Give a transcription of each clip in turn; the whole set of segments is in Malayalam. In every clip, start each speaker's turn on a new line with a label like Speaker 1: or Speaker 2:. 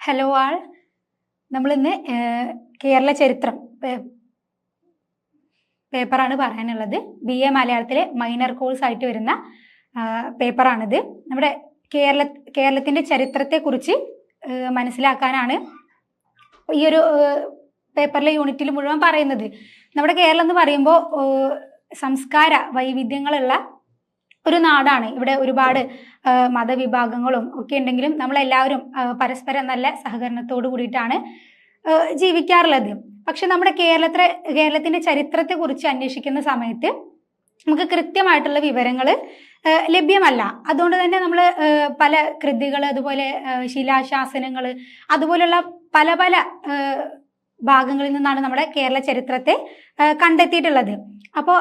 Speaker 1: ഹലോ ആൾ നമ്മളിന്ന് കേരള ചരിത്രം പേപ്പറാണ് പറയാനുള്ളത്. ബി എ മലയാളത്തിലെ മൈനർ കോഴ്സ് ആയിട്ട് വരുന്ന പേപ്പറാണിത്. നമ്മുടെ കേരള കേരളത്തിന്റെ ചരിത്രത്തെക്കുറിച്ച് മനസ്സിലാക്കാനാണ് ഈ ഒരു പേപ്പറിലെ യൂണിറ്റിൽ മുഴുവൻ പറയുന്നത്. നമ്മുടെ കേരളം എന്ന് പറയുമ്പോൾ സംസ്കാര വൈവിധ്യങ്ങളുള്ള ഒരു നാടാണ്. ഇവിടെ ഒരുപാട് മതവിഭാഗങ്ങളും ഒക്കെ ഉണ്ടെങ്കിലും നമ്മളെല്ലാവരും പരസ്പരം നല്ല സഹകരണത്തോടു കൂടിയിട്ടാണ് ജീവിക്കാറുള്ളത്. പക്ഷെ നമ്മുടെ കേരളത്തിലെ കേരളത്തിന്റെ ചരിത്രത്തെ കുറിച്ച് അന്വേഷിക്കുന്ന സമയത്ത് നമുക്ക് കൃത്യമായിട്ടുള്ള വിവരങ്ങൾ ലഭ്യമല്ല. അതുകൊണ്ട് തന്നെ നമ്മൾ പല കൃതികൾ അതുപോലെ ശിലാശാസനങ്ങൾ അതുപോലുള്ള പല പല ഭാഗങ്ങളിൽ നിന്നാണ് നമ്മുടെ കേരള ചരിത്രത്തെ കണ്ടെത്തിയിട്ടുള്ളത്. അപ്പോൾ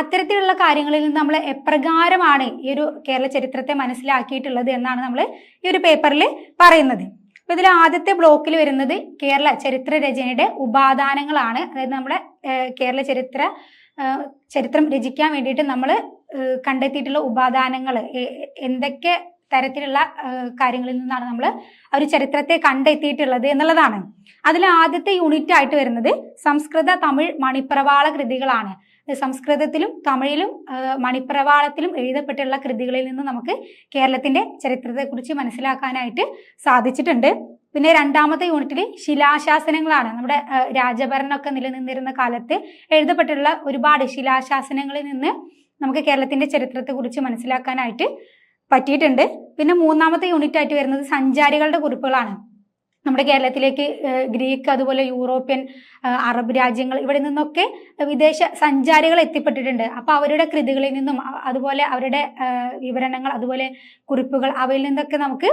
Speaker 1: അത്തരത്തിലുള്ള കാര്യങ്ങളിൽ നിന്ന് നമ്മൾ എപ്രകാരമാണ് ഈ ഒരു കേരള ചരിത്രത്തെ മനസ്സിലാക്കിയിട്ടുള്ളത് എന്നാണ് നമ്മൾ ഈ ഒരു പേപ്പറിൽ പറയുന്നത്. അപ്പൊ ഇതിൽ ആദ്യത്തെ ബ്ലോക്കിൽ വരുന്നത് കേരള ചരിത്ര രചനയുടെ ഉപാദാനങ്ങളാണ്. അതായത് നമ്മുടെ കേരള ചരിത്ര ചരിത്രം രചിക്കാൻ വേണ്ടിയിട്ട് നമ്മൾ കണ്ടെത്തിയിട്ടുള്ള ഉപാദാനങ്ങൾ എന്തൊക്കെ തരത്തിലുള്ള കാര്യങ്ങളിൽ നിന്നാണ് നമ്മൾ ആ ഒരു ചരിത്രത്തെ കണ്ടെത്തിയിട്ടുള്ളത് എന്നുള്ളതാണ്. അതിൽ ആദ്യത്തെ യൂണിറ്റ് ആയിട്ട് വരുന്നത് സംസ്കൃത തമിഴ് മണിപ്രവാള കൃതികളാണ്. സംസ്കൃതത്തിലും തമിഴിലും മണിപ്രവാളത്തിലും എഴുതപ്പെട്ടുള്ള കൃതികളിൽ നിന്ന് നമുക്ക് കേരളത്തിന്റെ ചരിത്രത്തെക്കുറിച്ച് മനസ്സിലാക്കാനായിട്ട് സാധിച്ചിട്ടുണ്ട്. പിന്നെ രണ്ടാമത്തെ യൂണിറ്റിൽ ശിലാശാസനങ്ങളാണ്. നമ്മുടെ രാജഭരണമൊക്കെ നിലനിന്നിരുന്ന കാലത്ത് എഴുതപ്പെട്ടുള്ള ഒരുപാട് ശിലാശാസനങ്ങളിൽ നിന്ന് നമുക്ക് കേരളത്തിന്റെ ചരിത്രത്തെക്കുറിച്ച് മനസ്സിലാക്കാനായിട്ട് പറ്റിയിട്ടുണ്ട്. പിന്നെ മൂന്നാമത്തെ യൂണിറ്റ് ആയിട്ട് വരുന്നത് സഞ്ചാരികളുടെ കുറിപ്പുകളാണ്. നമ്മുടെ കേരളത്തിലേക്ക് ഗ്രീക്ക് അതുപോലെ യൂറോപ്യൻ അറബ് രാജ്യങ്ങൾ ഇവിടെ നിന്നൊക്കെ വിദേശ സഞ്ചാരികൾ എത്തിപ്പെട്ടിട്ടുണ്ട്. അപ്പൊ അവരുടെ കൃതികളിൽ നിന്നും അതുപോലെ അവരുടെ വിവരണങ്ങൾ അതുപോലെ കുറിപ്പുകൾ അവയിൽ നിന്നൊക്കെ നമുക്ക്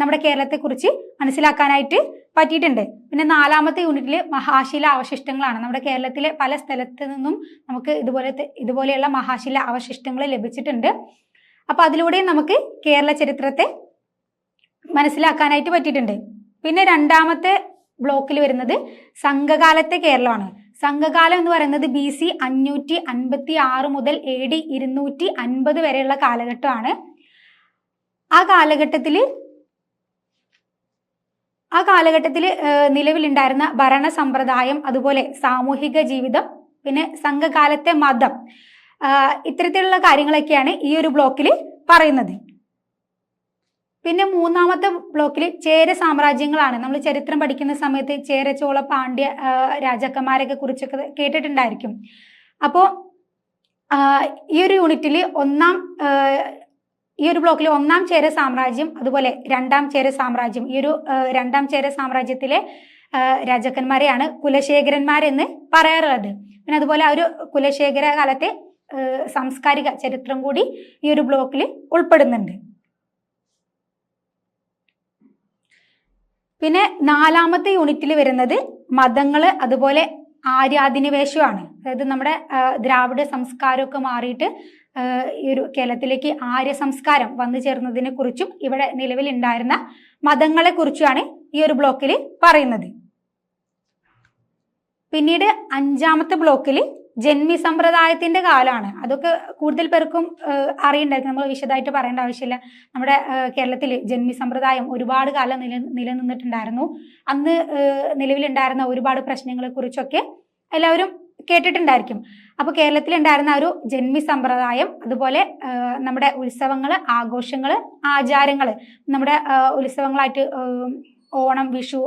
Speaker 1: നമ്മുടെ കേരളത്തെ കുറിച്ച് മനസ്സിലാക്കാനായിട്ട് പറ്റിയിട്ടുണ്ട്. പിന്നെ നാലാമത്തെ യൂണിറ്റിൽ മഹാശില അവശിഷ്ടങ്ങളാണ്. നമ്മുടെ കേരളത്തിലെ പല സ്ഥലത്ത് നിന്നും നമുക്ക് ഇതുപോലത്തെ ഇതുപോലെയുള്ള മഹാശില അവശിഷ്ടങ്ങൾ ലഭിച്ചിട്ടുണ്ട്. അപ്പൊ അതിലൂടെ നമുക്ക് കേരള ചരിത്രത്തെ മനസ്സിലാക്കാനായിട്ട് പറ്റിയിട്ടുണ്ട്. പിന്നെ രണ്ടാമത്തെ ബ്ലോക്കിൽ വരുന്നത് സംഘകാലത്തെ കേരളമാണ്. സംഘകാലം എന്ന് പറയുന്നത് ബി സി അഞ്ഞൂറ്റി അൻപത്തി ആറ് മുതൽ എ ഡി ഇരുന്നൂറ്റി അൻപത് വരെയുള്ള കാലഘട്ടമാണ്. ആ കാലഘട്ടത്തിൽ ആ കാലഘട്ടത്തിൽ നിലവിലുണ്ടായിരുന്ന ഭരണ സമ്പ്രദായം അതുപോലെ സാമൂഹിക ജീവിതം പിന്നെ സംഘകാലത്തെ മതം ഇത്തരത്തിലുള്ള കാര്യങ്ങളൊക്കെയാണ് ഈ ഒരു ബ്ലോക്കിൽ പറയുന്നത്. പിന്നെ മൂന്നാമത്തെ ബ്ലോക്കിൽ ചേര സാമ്രാജ്യങ്ങളാണ്. നമ്മൾ ചരിത്രം പഠിക്കുന്ന സമയത്ത് ചേര ചോള പാണ്ഡ്യ രാജാക്കന്മാരെയൊക്കെ കുറിച്ചൊക്കെ കേട്ടിട്ടുണ്ടായിരിക്കും. അപ്പോൾ ഈ ഒരു യൂണിറ്റിൽ ഒന്നാം ഈ ഒരു ബ്ലോക്കിൽ ഒന്നാം ചേര സാമ്രാജ്യം അതുപോലെ രണ്ടാം ചേര സാമ്രാജ്യം ഈ ഒരു രണ്ടാം ചേര സാമ്രാജ്യത്തിലെ രാജാക്കന്മാരെയാണ് കുലശേഖരന്മാരെന്ന് പറയാറുള്ളത്. പിന്നെ അതുപോലെ ആ ഒരു കുലശേഖര കാലത്തെ സാംസ്കാരിക ചരിത്രം കൂടി ഈ ഒരു ബ്ലോക്കിൽ ഉൾപ്പെടുന്നുണ്ട്. പിന്നെ നാലാമത്തെ യൂണിറ്റിൽ വരുന്നത് മതങ്ങൾ അതുപോലെ ആര്യാധിനിവേശമാണ്. അതായത് നമ്മുടെ ദ്രാവിഡ സംസ്കാരമൊക്കെ മാറിയിട്ട് ഈ ഒരു കേരളത്തിലേക്ക് ആര്യ സംസ്കാരം വന്നു ചേർന്നതിനെ കുറിച്ചും ഇവിടെ നിലവിലുണ്ടായിരുന്ന മതങ്ങളെ കുറിച്ചുമാണ് ഈ ഒരു ബ്ലോക്കിൽ പറയുന്നത്. പിന്നീട് അഞ്ചാമത്തെ ബ്ലോക്കിൽ ജന്മി സമ്പ്രദായത്തിന്റെ കാലമാണ്. അതൊക്കെ കൂടുതൽ പേർക്കും അറിയണ്ടായിരിക്കും. നമ്മൾ വിശദമായിട്ട് പറയേണ്ട ആവശ്യമില്ല. നമ്മുടെ കേരളത്തിൽ ജന്മി സമ്പ്രദായം ഒരുപാട് കാലം നില നിലനിന്നിട്ടുണ്ടായിരുന്നു. അന്ന് നിലവിലുണ്ടായിരുന്ന ഒരുപാട് പ്രശ്നങ്ങളെ കുറിച്ചൊക്കെ എല്ലാവരും കേട്ടിട്ടുണ്ടായിരിക്കും. അപ്പോൾ കേരളത്തിൽ ഉണ്ടായിരുന്ന ഒരു ജന്മി സമ്പ്രദായം അതുപോലെ നമ്മുടെ ഉത്സവങ്ങൾ ആഘോഷങ്ങൾ ആചാരങ്ങൾ നമ്മുടെ ഉത്സവങ്ങളായിട്ട് ഓണം വിഷു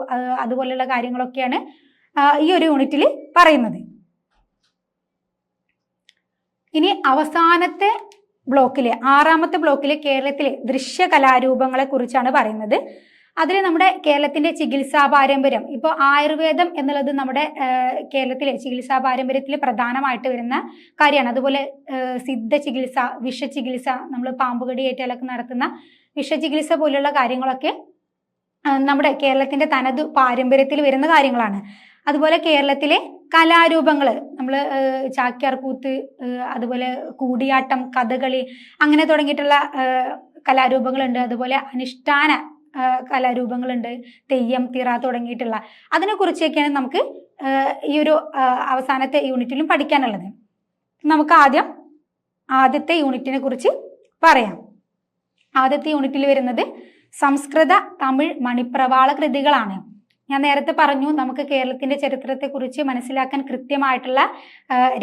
Speaker 1: അതുപോലെയുള്ള കാര്യങ്ങളൊക്കെയാണ് ഈ ഒരു യൂണിറ്റിൽ പറയുന്നത്. ഇനി അവസാനത്തെ ബ്ലോക്കിലെ ആറാമത്തെ ബ്ലോക്കിലെ കേരളത്തിലെ ദൃശ്യ കലാരൂപങ്ങളെ കുറിച്ചാണ് പറയുന്നത്. അതിൽ നമ്മുടെ കേരളത്തിന്റെ ചികിത്സാ പാരമ്പര്യം ഇപ്പോൾ ആയുർവേദം എന്നുള്ളത് നമ്മുടെ കേരളത്തിലെ ചികിത്സാ പാരമ്പര്യത്തിൽ പ്രധാനമായിട്ട് വരുന്ന കാര്യമാണ്. അതുപോലെ സിദ്ധ ചികിത്സ വിഷചികിത്സ നമ്മൾ പാമ്പുകടി ഏറ്റാലൊക്കെ നടത്തുന്ന വിഷചികിത്സ പോലുള്ള കാര്യങ്ങളൊക്കെ നമ്മുടെ കേരളത്തിന്റെ തനതു പാരമ്പര്യത്തിൽ വരുന്ന കാര്യങ്ങളാണ്. അതുപോലെ കേരളത്തിലെ കലാരൂപങ്ങൾ നമ്മൾ ചാക്യാർകൂത്ത് അതുപോലെ കൂടിയാട്ടം കഥകളി അങ്ങനെ തുടങ്ങിയിട്ടുള്ള കലാരൂപങ്ങളുണ്ട്. അതുപോലെ അനുഷ്ഠാന കലാരൂപങ്ങളുണ്ട്. തെയ്യം തിറ തുടങ്ങിയിട്ടുള്ള. അതിനെക്കുറിച്ചൊക്കെയാണ് നമുക്ക് ഈ ഒരു അവസാനത്തെ യൂണിറ്റിലും പഠിക്കാനുള്ളത്. നമുക്ക് ആദ്യം ആദ്യത്തെ യൂണിറ്റിനെ കുറിച്ച് പറയാം. ആദ്യത്തെ യൂണിറ്റിൽ വരുന്നത് സംസ്കൃത തമിഴ് മണിപ്രവാള കൃതികളാണ്. ഞാൻ നേരത്തെ പറഞ്ഞു നമുക്ക് കേരളത്തിന്റെ ചരിത്രത്തെക്കുറിച്ച് മനസ്സിലാക്കാൻ കൃത്യമായിട്ടുള്ള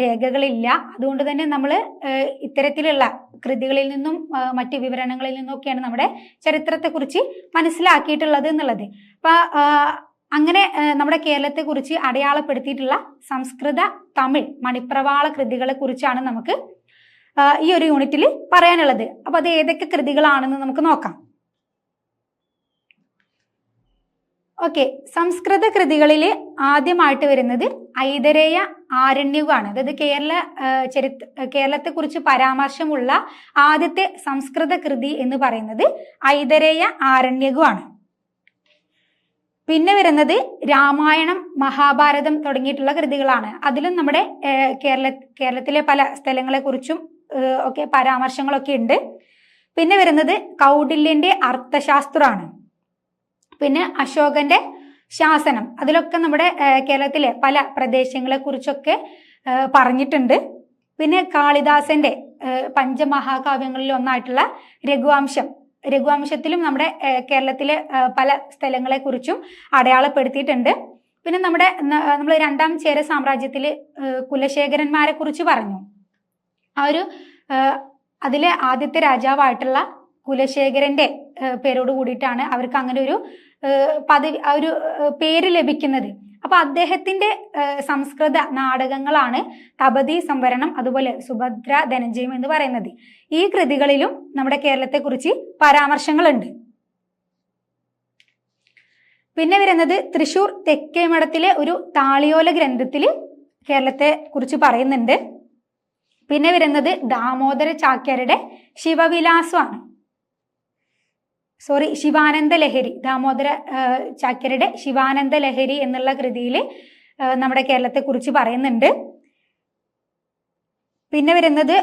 Speaker 1: രേഖകളില്ല. അതുകൊണ്ട് തന്നെ നമ്മൾ ഇത്തരത്തിലുള്ള കൃതികളിൽ നിന്നും മറ്റ് വിവരണങ്ങളിൽ നിന്നൊക്കെയാണ് നമ്മുടെ ചരിത്രത്തെക്കുറിച്ച് മനസ്സിലാക്കിയിട്ടുള്ളത് എന്നുള്ളത്. അപ്പൊ അങ്ങനെ നമ്മുടെ കേരളത്തെക്കുറിച്ച് അടയാളപ്പെടുത്തിയിട്ടുള്ള സംസ്കൃത തമിഴ് മണിപ്രവാള കൃതികളെ കുറിച്ചാണ് നമുക്ക് ഈ ഒരു യൂണിറ്റിൽ പറയാനുള്ളത്. അപ്പൊ അത് ഏതൊക്കെ കൃതികളാണെന്ന് നമുക്ക് നോക്കാം. ഓക്കെ സംസ്കൃത കൃതികളിൽ ആദ്യമായിട്ട് വരുന്നത് ഐതരേയ ആരണ്യകമാണ് അതായത് കേരള ചരിത്ര കേരളത്തെക്കുറിച്ച് പരാമർശമുള്ള ആദ്യത്തെ സംസ്കൃത കൃതി എന്ന് പറയുന്നത് ഐതരേയ ആരണ്യകമാണ് പിന്നെ വരുന്നത് രാമായണം മഹാഭാരതം തുടങ്ങിയിട്ടുള്ള കൃതികളാണ്. അതിലും നമ്മുടെ കേരള കേരളത്തിലെ പല സ്ഥലങ്ങളെക്കുറിച്ചും ഒക്കെ പരാമർശങ്ങളൊക്കെ ഉണ്ട്. പിന്നെ വരുന്നത് കൗടില്യന്റെ അർത്ഥശാസ്ത്രമാണ്. പിന്നെ അശോകന്റെ ശാസനം. അതിലൊക്കെ നമ്മുടെ കേരളത്തിലെ പല പ്രദേശങ്ങളെ കുറിച്ചൊക്കെ പറഞ്ഞിട്ടുണ്ട്. പിന്നെ കാളിദാസന്റെ പഞ്ചമഹാകാവ്യങ്ങളിൽ ഒന്നായിട്ടുള്ള രഘുവംശം. രഘുവംശത്തിലും നമ്മുടെ കേരളത്തിലെ പല സ്ഥലങ്ങളെ കുറിച്ചും അടയാളപ്പെടുത്തിയിട്ടുണ്ട്. പിന്നെ നമ്മുടെ നമ്മൾ രണ്ടാം ചേര സാമ്രാജ്യത്തിൽ കുലശേഖരന്മാരെ കുറിച്ച് പറഞ്ഞു. ആ ഒരു അതിലെ ആദ്യത്തെ രാജാവായിട്ടുള്ള കുലശേഖരന്റെ പേരോട് കൂടിയിട്ടാണ് അവർക്ക് അങ്ങനെ ഒരു പദവി ഒരു പേര് ലഭിക്കുന്നത്. അപ്പൊ അദ്ദേഹത്തിന്റെ സംസ്കൃത നാടകങ്ങളാണ് തപതി സംവരണം അതുപോലെ സുഭദ്ര ധനഞ്ജയം എന്ന് പറയുന്നത്. ഈ കൃതികളിലും നമ്മുടെ കേരളത്തെ കുറിച്ച് പരാമർശങ്ങളുണ്ട്. പിന്നെ വരുന്നത് തൃശൂർ തെക്കേമഠത്തിലെ ഒരു താളിയോല ഗ്രന്ഥത്തിൽ കേരളത്തെ കുറിച്ച് പറയുന്നുണ്ട്. പിന്നെ വരുന്നത് ദാമോദര ചാക്യരുടെ ശിവവിലാസമാണ്. സോറി ശിവാനന്ദ ലഹരി ദാമോദര ചാക്യരുടെ ശിവാനന്ദ ലഹരി എന്നുള്ള കൃതിയിൽ നമ്മുടെ കേരളത്തെ കുറിച്ച് പറയുന്നുണ്ട്. പിന്നെ വരുന്നത്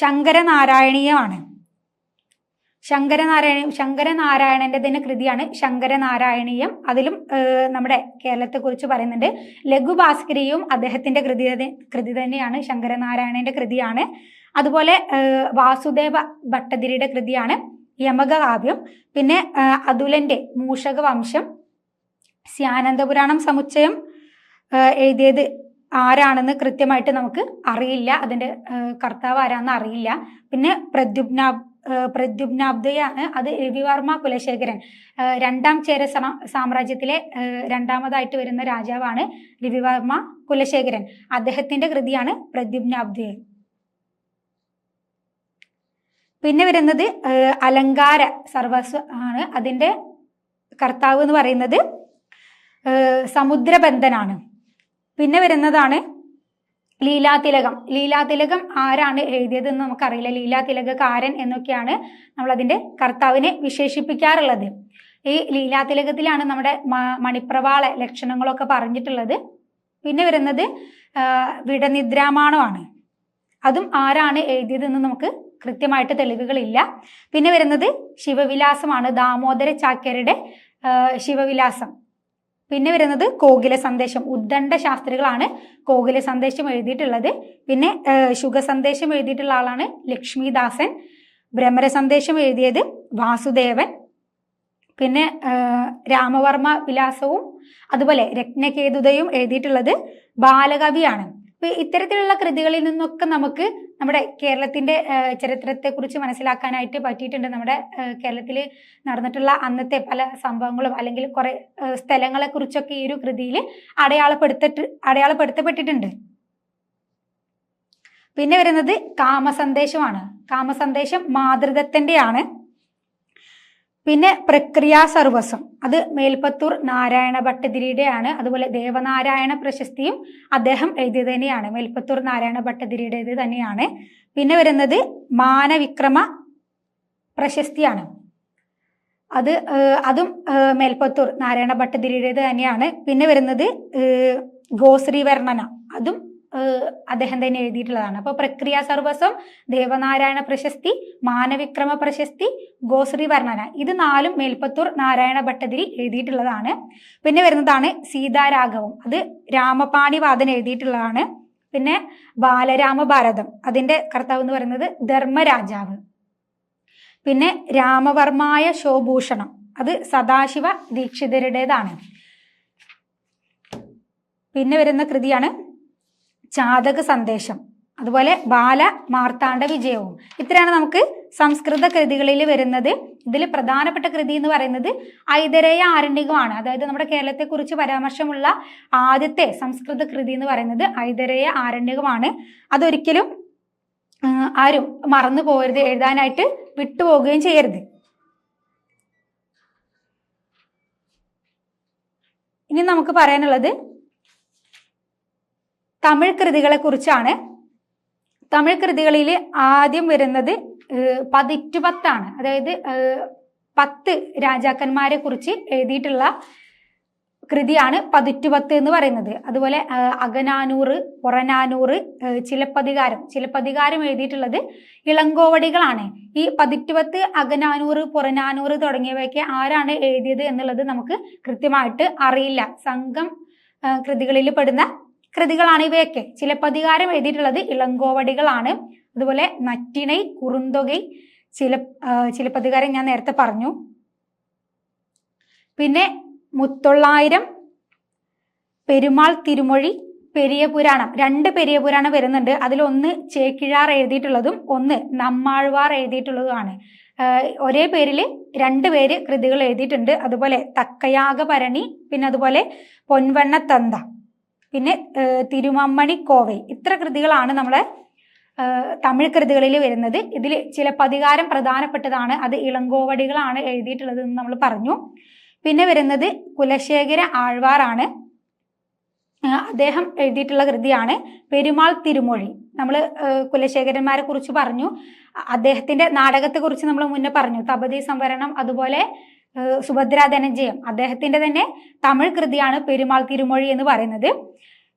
Speaker 1: ശങ്കരനാരായണീയമാണ്. ശങ്കരനാരായണ ശങ്കരനാരായണന്റെ തന്നെ കൃതിയാണ് ശങ്കരനാരായണീയം. അതിലും നമ്മുടെ കേരളത്തെ കുറിച്ച് പറയുന്നുണ്ട്. ലഘുഭാസ്കരിയും അദ്ദേഹത്തിന്റെ കൃതി കൃതി തന്നെയാണ് ശങ്കരനാരായണന്റെ കൃതിയാണ്. അതുപോലെ വാസുദേവ ഭട്ടതിരിയുടെ കൃതിയാണ്. യമകാവ്യം പിന്നെ അതുലന്റെ മൂഷക വംശം സ്യാനന്ദപുരാണം സമുച്ചയം എഴുതിയത് ആരാണെന്ന് കൃത്യമായിട്ട് നമുക്ക് അറിയില്ല. അതിന്റെ കർത്താവ് ആരാന്ന് അറിയില്ല. പിന്നെ പ്രദ്യുപ്ന പ്രദ്യുപ്നാബ്ദയാണ് അത് രവിവർമ്മ കുലശേഖരൻ. രണ്ടാം ചേര സാമ്രാജ്യത്തിലെ രണ്ടാമതായിട്ട് വരുന്ന രാജാവാണ് രവിവർമ്മ കുലശേഖരൻ. അദ്ദേഹത്തിന്റെ കൃതിയാണ് പ്രദ്യുപ്നാബ്ദയൻ പിന്നെ വരുന്നത് അലങ്കാര സർവസ്വ ആണ് അതിന്റെ കർത്താവ് എന്ന് പറയുന്നത്. സമുദ്രബന്ധനാണ്. പിന്നെ വരുന്നതാണ് ലീലാതിലകം. ലീലാതിലകം ആരാണ് എഴുതിയതെന്ന് നമുക്കറിയില്ല. ലീലാതിലകക്കാരൻ എന്നൊക്കെയാണ് നമ്മൾ അതിന്റെ കർത്താവിനെ വിശേഷിപ്പിക്കാറുള്ളത്. ഈ ലീലാതിലകത്തിലാണ് നമ്മുടെ മണിപ്രവാള ലക്ഷണങ്ങളൊക്കെ പറഞ്ഞിട്ടുള്ളത്. പിന്നെ വരുന്നത് വിടനിദ്രാമാണമാണ്. അതും ആരാണ് എഴുതിയതെന്ന് നമുക്ക് കൃത്യമായിട്ട് തെളിവുകളില്ല. പിന്നെ വരുന്നത് ശിവവിലാസമാണ്. ദാമോദര ചാക്യരുടെ ശിവവിലാസം. പിന്നെ വരുന്നത് കോകില സന്ദേശം. ഉദ്ദണ്ഡ ശാസ്ത്രികളാണ് കോകില സന്ദേശം എഴുതിയിട്ടുള്ളത്. പിന്നെ ശുഗ സന്ദേശം എഴുതിയിട്ടുള്ള ആളാണ് ലക്ഷ്മിദാസൻ. ഭ്രമര സന്ദേശം എഴുതിയത് വാസുദേവൻ. പിന്നെ രാമവർമ്മ വിലാസവും അതുപോലെ രത്നകേതുതയും എഴുതിയിട്ടുള്ളത് ബാലകവിയാണ്. ഇത്തരത്തിലുള്ള കൃതികളിൽ നിന്നൊക്കെ നമുക്ക് നമ്മുടെ കേരളത്തിന്റെ ചരിത്രത്തെ കുറിച്ച് മനസ്സിലാക്കാനായിട്ട് പറ്റിയിട്ടുണ്ട്. നമ്മുടെ കേരളത്തിൽ നടന്നിട്ടുള്ള അന്നത്തെ പല സംഭവങ്ങളും അല്ലെങ്കിൽ കുറെ സ്ഥലങ്ങളെ കുറിച്ചൊക്കെ ഈ ഒരു കൃതിയിൽ അടയാളപ്പെടുത്തിട്ട് അടയാളപ്പെടുത്തപ്പെട്ടിട്ടുണ്ട്. പിന്നെ വരുന്നത് കാമസന്ദേശമാണ്. കാമസന്ദേശം മാതൃദത്തന്റെയാണ് പിന്നെ പ്രക്രിയാ സർവസ്വം അത് മേൽപ്പത്തൂർ നാരായണ ഭട്ടതിരിയുടെയാണ്. അതുപോലെ ദേവനാരായണ പ്രശസ്തിയും അദ്ദേഹം എഴുതിയത് തന്നെയാണ്. മേൽപ്പത്തൂർ നാരായണ ഭട്ടതിരിയുടേത് തന്നെയാണ്. പിന്നെ വരുന്നത് മാനവിക്രമ പ്രശസ്തിയാണ്. അത് അതും മേൽപ്പത്തൂർ നാരായണ ഭട്ടതിരിയുടേത് തന്നെയാണ്. പിന്നെ വരുന്നത് ഗോശ്രീവർണന. ഗോശ്രീ വർണന അതും അദ്ദേഹം തന്നെ എഴുതിയിട്ടുള്ളതാണ്. അപ്പോൾ പ്രക്രിയ സർവസ്വം ദേവനാരായണ പ്രശസ്തി മാനവിക്രമ പ്രശസ്തി ഗോശ്രീ വർണന. ഇത് നാലും മേൽപ്പത്തൂർ നാരായണ ഭട്ടതിരി എഴുതിയിട്ടുള്ളതാണ്. പിന്നെ വരുന്നതാണ് സീതാരാഘവം. അത് രാമപാണിവാദൻ എഴുതിയിട്ടുള്ളതാണ്. പിന്നെ ബാലരാമ ബാലരാമഭാരതം. അതിന്റെ കർത്താവ് എന്ന് പറയുന്നത് ധർമ്മരാജാവ്. പിന്നെ രാമവർമായ ശോഭൂഷണം. അത് സദാശിവ ദീക്ഷിതരുടേതാണ്. പിന്നെ വരുന്ന കൃതിയാണ് ചാതക സന്ദേശം അതുപോലെ ബാല മാർത്താണ്ഡ വിജയവും. ഇത്രയാണ് നമുക്ക് സംസ്കൃത കൃതികളിൽ വരുന്നത്. ഇതിൽ പ്രധാനപ്പെട്ട കൃതി എന്ന് പറയുന്നത് ഐതരേയ ആരണ്യകമാണ്. അതായത് നമ്മുടെ കേരളത്തെക്കുറിച്ച് പരാമർശമുള്ള ആദ്യത്തെ സംസ്കൃത കൃതി എന്ന് പറയുന്നത് ഐതരേയ ആരണ്യകമാണ്. അതൊരിക്കലും ആരും മറന്നു പോകരുത് എഴുതാനായിട്ട് വിട്ടുപോകുകയും ചെയ്യരുത്. ഇനി നമുക്ക് പറയാനുള്ളത് തമിഴ് കൃതികളെ കുറിച്ചാണ് തമിഴ് കൃതികളിൽ ആദ്യം വരുന്നത് പതിറ്റുപത്താണ്. അതായത് പത്ത് രാജാക്കന്മാരെ കുറിച്ച് എഴുതിയിട്ടുള്ള കൃതിയാണ് പതിറ്റുപത്ത് എന്ന് പറയുന്നത്. അതുപോലെ അകനാനൂറ് പുറനാനൂറ് ചിലപ്പതികാരം. ചിലപ്പതികാരം എഴുതിയിട്ടുള്ളത് ഇളങ്കോവടികളാണ്. ഈ പതിറ്റുപത്ത് അകനാനൂറ് പുറനാനൂറ് തുടങ്ങിയവയൊക്കെ ആരാണ് എഴുതിയത് എന്നുള്ളത് നമുക്ക് കൃത്യമായിട്ട് അറിയില്ല. സംഘം കൃതികളിൽ പെടുന്ന കൃതികളാണ് ഇവയൊക്കെ. ചിലപ്പതികാരം എഴുതിയിട്ടുള്ളത് ഇളങ്കോവടികളാണ്. അതുപോലെ നറ്റിണൈ കുറുന്തൊകൈ ചില ചിലപ്പതികാരം ഞാൻ നേരത്തെ പറഞ്ഞു. പിന്നെ മുത്തൊള്ളായിരം പെരുമാൾ തിരുമൊഴി പെരിയ പുരാണം. രണ്ട് പെരിയ പുരാണം വരുന്നുണ്ട്. അതിലൊന്ന് ചേക്കിഴാർ എഴുതിയിട്ടുള്ളതും ഒന്ന് നമ്മാഴ്വാർ എഴുതിയിട്ടുള്ളതുമാണ്. ഒരേ പേരിൽ രണ്ട് പേര് കൃതികൾ എഴുതിയിട്ടുണ്ട്. അതുപോലെ തക്കയാഗ ഭരണി പിന്നെ അതുപോലെ പൊൻവണ്ണ തന്ത പിന്നെ തിരുമമ്മണി കോവൈ ഇത്ര കൃതികളാണ് നമ്മളെ തമിഴ് കൃതികളിൽ വരുന്നത്. ഇതിൽ ചില പതികാരം പ്രധാനപ്പെട്ടതാണ്. അത് ഇളങ്കോവടികളാണ് എഴുതിയിട്ടുള്ളത് എന്ന് നമ്മൾ പറഞ്ഞു. പിന്നെ വരുന്നത് കുലശേഖര ആഴ്വാറാണ്. അദ്ദേഹം എഴുതിയിട്ടുള്ള കൃതിയാണ് പെരുമാൾ തിരുമൊഴി. നമ്മൾ കുലശേഖരന്മാരെ കുറിച്ച് പറഞ്ഞു. അദ്ദേഹത്തിന്റെ നാടകത്തെ കുറിച്ച് നമ്മൾ മുന്നേ പറഞ്ഞു. തപതി സംവരണം അതുപോലെ സുഭദ്രാ ധനഞ്ജയം അദ്ദേഹത്തിന്റെ തന്നെ തമിഴ് കൃതിയാണ് പെരുമാൾ തിരുമൊഴി എന്ന് പറയുന്നത്.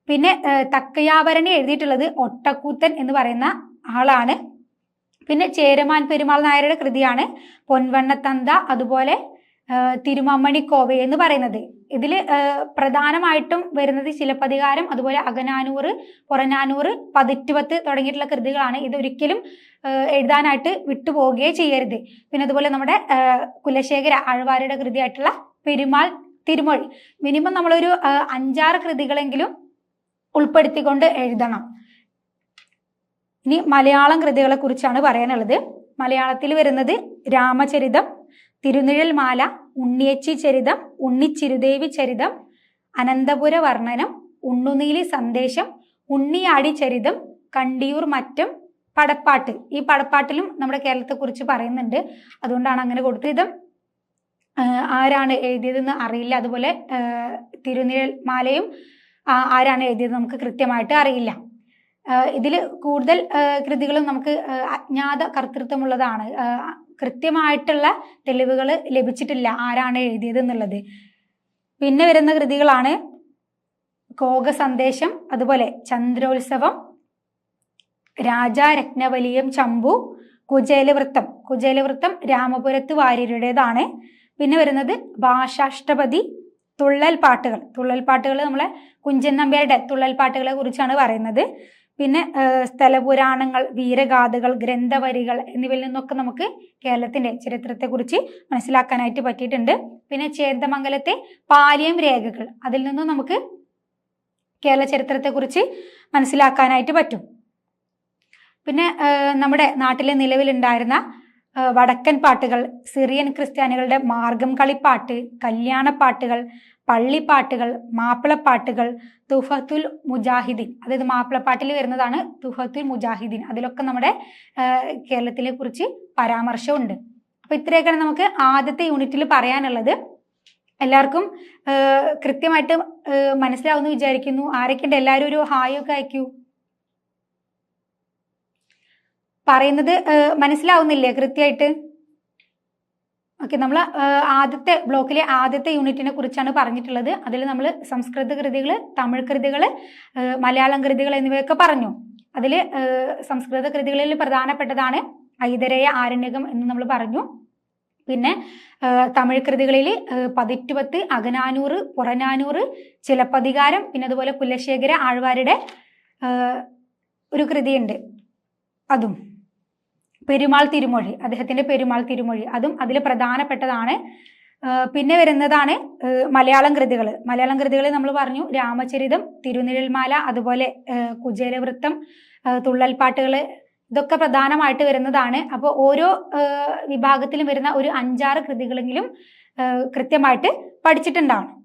Speaker 1: പിന്നെ തക്കയാവരനെ എഴുതിയിട്ടുള്ളത് ഒട്ടക്കൂത്തൻ എന്ന് പറയുന്ന ആളാണ്. പിന്നെ ചേരമാൻ പെരുമാൾ നായരുടെ കൃതിയാണ് പൊൻവണ്ണത്തന്ത അതുപോലെ ഏഹ്, തിരുമമ്മണി കോവ എന്ന് പറയുന്നത്. ഇതിൽ പ്രധാനമായിട്ടും വരുന്നത് ശിലപ്പതികാരം അതുപോലെ അകനാനൂറ് പുറനാനൂറ് പതിറ്റുപത്ത് തുടങ്ങിയിട്ടുള്ള കൃതികളാണ് ഇതൊരിക്കലും എഴുതാനായിട്ട് വിട്ടുപോവുകയേ ചെയ്യരുത്. പിന്നെ അതുപോലെ നമ്മുടെ കുലശേഖര ആഴ്വാരുടെ കൃതിയായിട്ടുള്ള പെരുമാൾ തിരുമൊഴി. മിനിമം നമ്മളൊരു അഞ്ചാറ് കൃതികളെങ്കിലും ഉൾപ്പെടുത്തിക്കൊണ്ട് എഴുതണം. ഇനി മലയാളം കൃതികളെ കുറിച്ചാണ് പറയാനുള്ളത്. മലയാളത്തിൽ വരുന്നത് രാമചരിതം തിരുനിഴൽമാല ഉണ്ണിയച്ചി ചരിതം ഉണ്ണിച്ചിരുദേവി ചരിതം അനന്തപുര വർണനം ഉണ്ണുനീലി സന്ദേശം ഉണ്ണിയാടി ചരിതം കണ്ടിയൂർ മറ്റം പടപ്പാട്ട്. ഈ പടപ്പാട്ടിലും നമ്മുടെ കേരളത്തെക്കുറിച്ച് പറയുന്നുണ്ട്. അതുകൊണ്ടാണ് അങ്ങനെ കൊടുത്തത്. ആരാണ് എഴുതിയതെന്ന് അറിയില്ല. അതുപോലെ തിരുനിഴൽ മാലയും ആരാണ് എഴുതിയത് നമുക്ക് കൃത്യമായിട്ട് അറിയില്ല. ഇതിൽ കൂടുതൽ കൃതികളും നമുക്ക് അജ്ഞാത കർത്തൃത്വമുള്ളതാണ്. കൃത്യമായിട്ടുള്ള തെളിവുകൾ ലഭിച്ചിട്ടില്ല ആരാണ് എഴുതിയത് എന്നുള്ളത്. പിന്നെ വരുന്ന കൃതികളാണ് കോക സന്ദേശം അതുപോലെ ചന്ദ്രോത്സവം രാജാ രാജാരത്നവലിയം ചമ്പു കുചേലവൃത്തം. കുചേലവൃത്തം രാമപുരത്ത് വാര്യരുടേതാണ്. പിന്നെ വരുന്നത് ഭാഷാഷ്ടപതി തുള്ളൽ പാട്ടുകൾ. തുള്ളൽ പാട്ടുകൾ നമ്മളെ കുഞ്ചൻ നമ്പ്യാരുടെ തുള്ളൽ പാട്ടുകളെ കുറിച്ചാണ് പറയുന്നത്. പിന്നെ സ്ഥലപുരാണങ്ങൾ വീരഗാഥകൾ ഗ്രന്ഥവരികൾ എന്നിവയിൽ നിന്നൊക്കെ നമുക്ക് കേരളത്തിന്റെ ചരിത്രത്തെക്കുറിച്ച് മനസ്സിലാക്കാനായിട്ട് പറ്റിയിട്ടുണ്ട്. പിന്നെ ചേന്ദമംഗലത്തെ പാലിയം രേഖകൾ അതിൽ നിന്നും നമുക്ക് കേരള ചരിത്രത്തെക്കുറിച്ച് മനസ്സിലാക്കാനായിട്ട് പറ്റും. പിന്നെ നമ്മുടെ നാട്ടിലെ നിലവിലുണ്ടായിരുന്ന വടക്കൻ പാട്ടുകൾ സിറിയൻ ക്രിസ്ത്യാനികളുടെ മാർഗം കളിപ്പാട്ട് കല്യാണപ്പാട്ടുകൾ പള്ളിപ്പാട്ടുകൾ മാപ്പിളപ്പാട്ടുകൾ തുഫത്തുൽ മുജാഹിദീൻ. അതായത് മാപ്പിളപ്പാട്ടിൽ വരുന്നതാണ് തുഫത്തുൽ മുജാഹിദീൻ. അതിലൊക്കെ നമ്മുടെ കേരളത്തിനെ കുറിച്ച് പരാമർശമുണ്ട്. അപ്പൊ ഇത്രയൊക്കെയാണ് നമുക്ക് ആദ്യത്തെ യൂണിറ്റിൽ പറയാനുള്ളത്. എല്ലാവർക്കും കൃത്യമായിട്ട് മനസ്സിലാവുന്നു വിചാരിക്കുന്നു. ആരൊക്കെയുണ്ട്? എല്ലാവരും ഒരു ഹായൊക്കെ അയക്കൂ. പറയുന്നത് മനസ്സിലാവുന്നില്ലേ കൃത്യമായിട്ട്? ഓക്കെ നമ്മൾ ആദ്യത്തെ ബ്ലോക്കിലെ ആദ്യത്തെ യൂണിറ്റിനെ കുറിച്ചാണ് പറഞ്ഞിട്ടുള്ളത്. അതിൽ നമ്മൾ സംസ്കൃത കൃതികൾ തമിഴ് കൃതികൾ മലയാളം കൃതികൾ എന്നിവയൊക്കെ പറഞ്ഞു. അതിൽ സംസ്കൃത കൃതികളിൽ പ്രധാനപ്പെട്ടതാണ് ഐതരേയ ആരണ്യകം എന്ന് നമ്മൾ പറഞ്ഞു. പിന്നെ തമിഴ് കൃതികളിൽ പതിറ്റുപത്ത് അകനാനൂറ് പുറനാനൂറ് ചിലപ്പതികാരം പിന്നെ അതുപോലെ കുലശേഖര ആഴ്വാരുടെ ഒരു കൃതിയുണ്ട്. അതും. പെരുമാൾ തിരുമൊഴി അദ്ദേഹത്തിന്റെ പെരുമാൾ തിരുമൊഴി. അതും അതിൽ പ്രധാനപ്പെട്ടതാണ്. പിന്നെ വരുന്നതാണ് മലയാളം കൃതികൾ മലയാളം കൃതികൾ നമ്മൾ പറഞ്ഞു രാമചരിതം തിരുനിഴൽമാല അതുപോലെ കുചേലവൃത്തം തുള്ളൽപ്പാട്ടുകൾ ഇതൊക്കെ പ്രധാനമായിട്ട് വരുന്നതാണ്. അപ്പോൾ ഓരോ വിഭാഗത്തിലും വരുന്ന ഒരു അഞ്ചാറ് കൃതികളെങ്കിലും കൃത്യമായിട്ട് പഠിച്ചിട്ടുണ്ടാവണം.